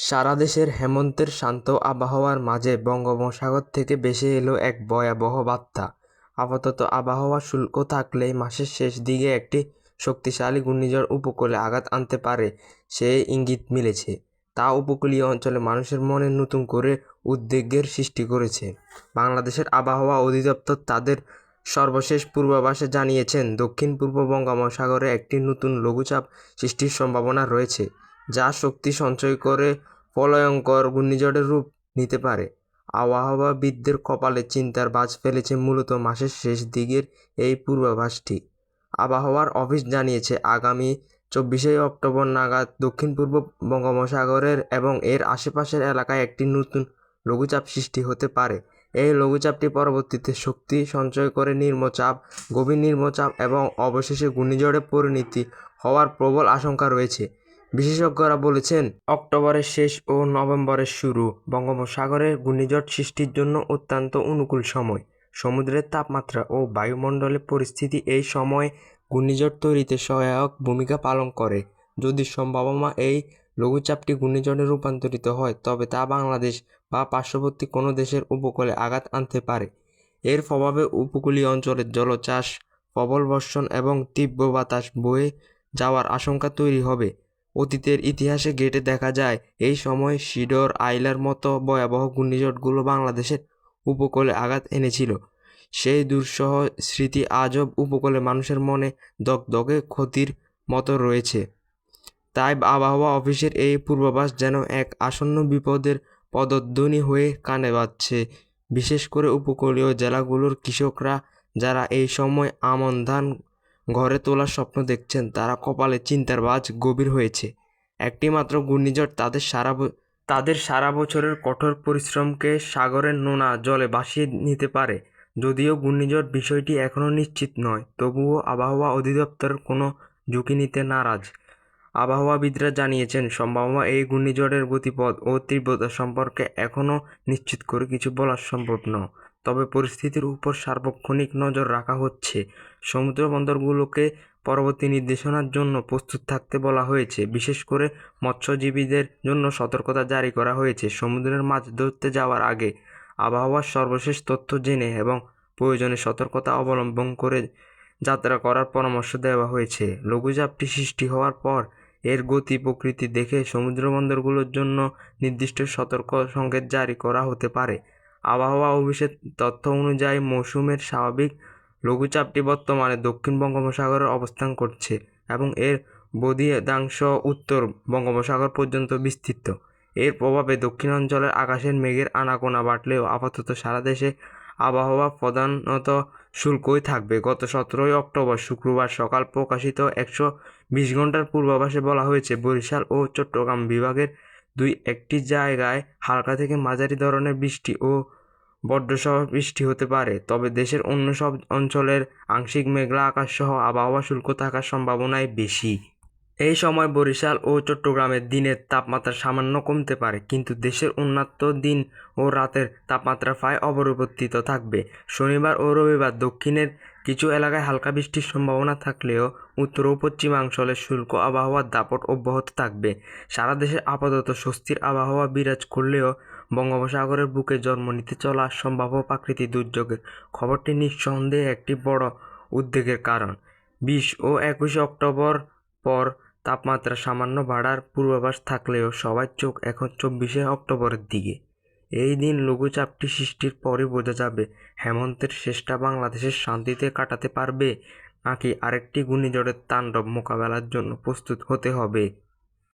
সারা দেশের হেমন্তের শান্ত আবহাওয়ার মাঝে বঙ্গোপসাগর থেকে ভেসে এলো এক ভয়াবহ বার্তা। আপাতত আবহাওয়া শুল্ক থাকলে মাসের শেষ দিকে একটি শক্তিশালী ঘূর্ণিঝড় উপকূলে আঘাত আনতে পারে, সে ইঙ্গিত মিলেছে। তা উপকূলীয় অঞ্চলে মানুষের মনে নতুন করে উদ্বেগের সৃষ্টি করেছে। বাংলাদেশের আবহাওয়া অধিদপ্তর তাদের সর্বশেষ পূর্বাভাসে জানিয়েছেন, দক্ষিণ পূর্ব বঙ্গোপসাগরে একটি নতুন লঘুচাপ সৃষ্টির সম্ভাবনা রয়েছে। যা শক্তি সঞ্চয় করে প্রলয়ঙ্কর ঘূর্ণিঝড়ের রূপ নিতে পারে। আবহাওয়াবিদদের কপালে চিন্তার ভাঁজ ফেলেছে মূলত মাসের শেষ দিকের এই পূর্বাভাসটি। আবহাওয়ার অফিস জানিয়েছে, আগামী চব্বিশে অক্টোবর নাগাদ দক্ষিণ পূর্ব বঙ্গোপসাগরের এবং এর আশেপাশের এলাকায় একটি নতুন লঘুচাপ সৃষ্টি হতে পারে। এই লঘুচাপটি পরবর্তীতে শক্তি সঞ্চয় করে নিম্নচাপ, গভীর নিম্নচাপ এবং অবশেষে ঘূর্ণিঝড়ে পরিণতি হওয়ার প্রবল আশঙ্কা রয়েছে। বিশেষজ্ঞরা বলেছেন, অক্টোবরের শেষ ও নভেম্বরের শুরু বঙ্গোপসাগরে ঘূর্ণিঝড় সৃষ্টির জন্য অত্যন্ত অনুকূল সময়। সমুদ্রের তাপমাত্রা ও বায়ুমণ্ডলের পরিস্থিতি এই সময়ে ঘূর্ণিঝড় তৈরিতে সহায়ক ভূমিকা পালন করে। যদি সম্ভাবনা এই লঘুচাপটি ঘূর্ণিঝড়ে রূপান্তরিত হয়, তবে তা বাংলাদেশ বা পার্শ্ববর্তী কোনো দেশের উপকূলে আঘাত আনতে পারে। এর প্রভাবে উপকূলীয় অঞ্চলের জলচাষ, প্রবল বর্ষণ এবং তীব্র বাতাস বয়ে যাওয়ার আশঙ্কা তৈরি হবে। অতীতের ইতিহাসে ঘেঁটে দেখা যায়, এই সময় সিডর আইলার মতো ভয়াবহ ঘূর্ণিঝড়গুলো বাংলাদেশের উপকূলে আঘাত এনেছিল। সেই দুঃসহ স্মৃতি আজব উপকূলে মানুষের মনে দগদগে ক্ষতির মতো রয়েছে। তাই আবহাওয়া অফিসের এই পূর্বাভাস যেন এক আসন্ন বিপদের পদধ্বনি হয়ে কানে বাজছে। বিশেষ করে উপকূলীয় জেলাগুলোর কৃষকরা, যারা এই সময় আমন ধান ঘরে তোলার স্বপ্ন দেখছেন তারা কপালে চিন্তার বাজ গভীর হয়েছে। একটি মাত্র ঘূর্ণিঝড় তাদের সারা তাদের সারা বছরের কঠোর পরিশ্রমকে সাগরের নোনা জলে ভাসিয়ে নিতে পারে। যদিও ঘূর্ণিঝড় বিষয়টি এখনও নিশ্চিত নয়, তবুও আবহাওয়া অধিদপ্তর কোনো ঝুঁকি নিতে নারাজ। আবহাওয়াবিদরা জানিয়েছেন, সম্ভাবনা এই ঘূর্ণিঝড়ের গতিপথ ও তীব্রতা সম্পর্কে এখনও নিশ্চিত করে কিছু বলা সম্ভব নয়। তবে পরিস্থিতির উপর সার্বক্ষণিক নজর রাখা হচ্ছে। সমুদ্র বন্দরগুলোকে পরবর্তী নির্দেশনার জন্য প্রস্তুত থাকতে বলা হয়েছে। বিশেষ করে মৎস্যজীবীদের জন্য সতর্কতা জারি করা হয়েছে। সমুদ্রের মাছ ধরতে যাওয়ার আগে আবহাওয়ার সর্বশেষ তথ্য জেনে এবং প্রয়োজনে সতর্কতা অবলম্বন করে যাত্রা করার পরামর্শ দেওয়া হয়েছে। লঘুচাপটি সৃষ্টি হওয়ার পর এর গতি প্রকৃতি দেখে সমুদ্র বন্দরগুলোর জন্য নির্দিষ্ট সতর্ক সংকেত জারি করা হতে পারে। আবহাওয়া অফিসের তথ্য অনুযায়ী মৌসুমের স্বাভাবিক লঘুচাপটি বর্তমানে দক্ষিণ বঙ্গোপসাগরে অবস্থান করছে এবং এর বদিয়াংশ উত্তর বঙ্গোপসাগর পর্যন্ত বিস্তৃত। এর প্রভাবে দক্ষিণাঞ্চলের আকাশের মেঘের আনাগোনা বাড়লেও আপাতত সারা দেশে আবহাওয়া প্রধানত শুল্কই থাকবে। গত সতেরোই অক্টোবর শুক্রবার সকাল প্রকাশিত একশো বিশ ঘণ্টার পূর্বাভাসে বলা হয়েছে, বরিশাল ও চট্টগ্রাম বিভাগের দুই, একটি জায়গায় হালকা থেকে মাঝারি ধরনের বৃষ্টি ও বজ্রসহ বৃষ্টি হতে পারে। তবে দেশের অন্য সব অঞ্চলের আংশিক মেঘলা আকাশসহ আবহাওয়া শুল্ক থাকার সম্ভাবনাই বেশি। এই সময় বরিশাল ও চট্টগ্রামের দিনের তাপমাত্রা সামান্য কমতে পারে, কিন্তু দেশের অন্যান্য দিন ও রাতের তাপমাত্রা প্রায় অপরিবর্তিত থাকবে। শনিবার ও রবিবার দক্ষিণের কিছু এলাকায় হালকা বৃষ্টির সম্ভাবনা থাকলেও উত্তর ও পশ্চিমাঞ্চলের শুল্ক আবহাওয়ার দাপট অব্যাহত থাকবে। সারা দেশে আপাতত স্বস্তির আবহাওয়া বিরাজ করলেও বঙ্গোপসাগরের বুকে জন্ম নিতে চলা সম্ভাব্য প্রাকৃতিক দুর্যোগের খবরটি নিঃসন্দেহে একটি বড় উদ্বেগের কারণ। বিশ ও একুশে অক্টোবর পর তাপমাত্রা সামান্য বাড়ার পূর্বাভাস থাকলেও সবার চোখ এখন চব্বিশে অক্টোবরের দিকে। এই দিন লঘুচাপটি সৃষ্টির পরই বোঝা যাবে হেমন্তের শেষটা বাংলাদেশের শান্তিতে কাটাতে পারবে নাকি আরেকটি ঘূর্ণিঝড়ের তাণ্ডব মোকাবেলার জন্য প্রস্তুত হতে হবে?